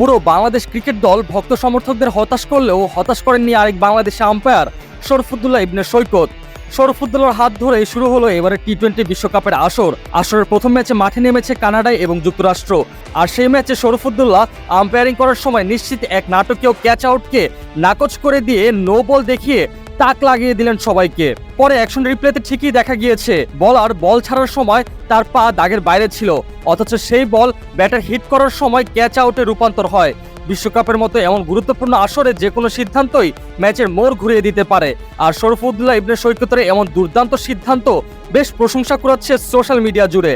পুরো বাংলাদেশ ক্রিকেট দল ভক্ত সমর্থকদের হতাশ করলেও হতাশ করেননি আরেক বাংলাদেশি আম্পায়ার শরফুদ্দুল্লাহ ইবনে সৈকত। শরফুদ্দুল্লার হাত ধরে শুরু হলো এবারে টি টোয়েন্টি বিশ্বকাপের আসর। আসরের প্রথম ম্যাচে মাঠে নেমেছে কানাডা এবং যুক্তরাষ্ট্র। আর সেই ম্যাচে শরফুদ্দুল্লাহ আম্পায়ারিং করার সময় নিশ্চিত এক নাটকীয় ক্যাচ আউটকে নাকচ করে দিয়ে নো বল দেখিয়ে তাক লাগিয়ে দিলেন সবাইকে। পরে অ্যাকশন রিপ্লেতে ঠিকই দেখা গিয়েছে বলার বল ছাড়ার সময় তার পা দাগের বাইরে ছিল, অথচ সেই বল ব্যাটার হিট করার সময় ক্যাচ আউটে রূপান্তর হয়। বিশ্বকাপের মতো এমন গুরুত্বপূর্ণ আসরে যে কোনো সিদ্ধান্তই ম্যাচের মোড় ঘুরিয়ে দিতে পারে। আর শরফুদ্দুল্লাহ ইবনে সৈকতের এমন দুর্দান্ত সিদ্ধান্ত বেশ প্রশংসা কুড়াচ্ছে সোশ্যাল মিডিয়া জুড়ে।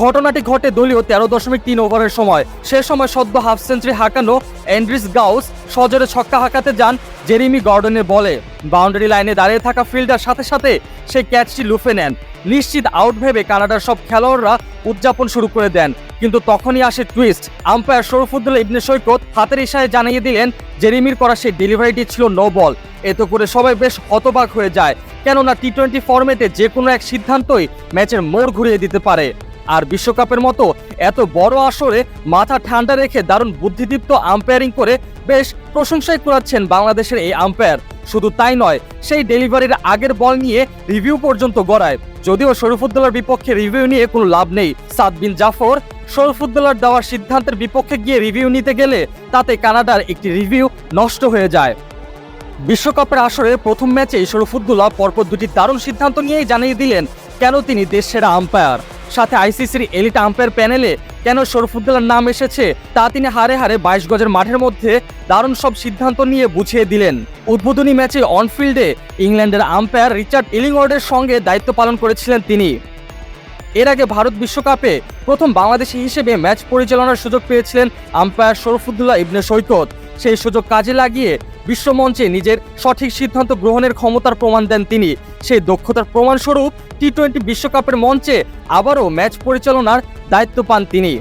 ঘটনাটি ঘটে দলীয় তেরো দশমিক তিন ওভারের সময়। সে সময় সদ্য হাফ সেঞ্চুরি হাঁকানো অ্যান্ড্রিস গাউস সজোরে ছক্কা হাঁকাতে যান জেরিমি গর্ডনের বলে। বাউন্ডারি লাইনে দাঁড়িয়ে থাকা ফিল্ডার সাথে সাথে সেই ক্যাচটি লুফে নেন। নিশ্চিত আউট ভেবে কানাডার সব খেলোয়াড়রা উদযাপন শুরু করে দেন। কিন্তু তখনই আসে টুইস্ট। আম্পায়ার শরফুদ্দুল্লাহ ইবনে সৈকত হাতের ইশারায় জানিয়ে দিলেন, জেরিমির করা সেই ডেলিভারিটি ছিল নো বল। এতে করে সবাই বেশ হতবাক হয়ে যায়। কেননা টি টোয়েন্টি ফর্মেটে যে কোনো এক সিদ্ধান্তই ম্যাচের মোড় ঘুরিয়ে দিতে পারে। আর বিশ্বকাপের মতো এত বড় আসরে মাথা ঠান্ডা রেখে দারুণ বুদ্ধিদীপ্ত আম্পায়ারিং করে বেশ প্রশংসাই কুড়াচ্ছেন বাংলাদেশের এই আম্পায়ার। শুধু তাই নয়, সেই ডেলিভারির আগের বল নিয়ে রিভিউ পর্যন্ত গড়ায়। যদিও শরীফুদ্দোল্লার বিপক্ষে রিভিউ নিয়ে কোনো লাভ নেই। সাদ বিন জাফর শরীফুদ্দোল্লার দেওয়ার সিদ্ধান্তের বিপক্ষে গিয়ে রিভিউ নিতে গেলে তাতে কানাডার একটি রিভিউ নষ্ট হয়ে যায়। বিশ্বকাপের আসরে প্রথম ম্যাচে শরফুদ্দুল্লাহ পরপর দুটি দারুণ সিদ্ধান্ত নিয়েই জানিয়ে দিলেন, কেন তিনি দেশ সেরা আম্পায়ার? সাথে আইসিসির এলিট আম্পায়ার প্যানেলে কেন শরফুদ্দুল্লাহর নাম এসেছে, তা তিনি হারে হারে বাইশ গজের মাঠের মধ্যে দারুণ সব সিদ্ধান্ত নিয়ে বুঝিয়ে দিলেন। উদ্বোধনী ম্যাচে অনফিল্ডে ইংল্যান্ডের আম্পায়ার রিচার্ড ইলিংওয়ার্ডের সঙ্গে দায়িত্ব পালন করেছিলেন তিনি। এর আগে ভারত বিশ্বকাপে প্রথম বাংলাদেশি হিসেবে ম্যাচ পরিচালনার সুযোগ পেয়েছিলেন আম্পায়ার শরফুদ্দুল্লাহ ইবনে সৈকত। সেই সুযোগ কাজে লাগিয়ে বিশ্বমঞ্চে নিজের সঠিক সিদ্ধান্ত গ্রহণের ক্ষমতার প্রমাণ দেন তিনি। সেই দক্ষতার প্রমাণস্বরূপ টি টোয়েন্টি বিশ্বকাপের মঞ্চে আবারও ম্যাচ পরিচালনার দায়িত্ব পান তিনি।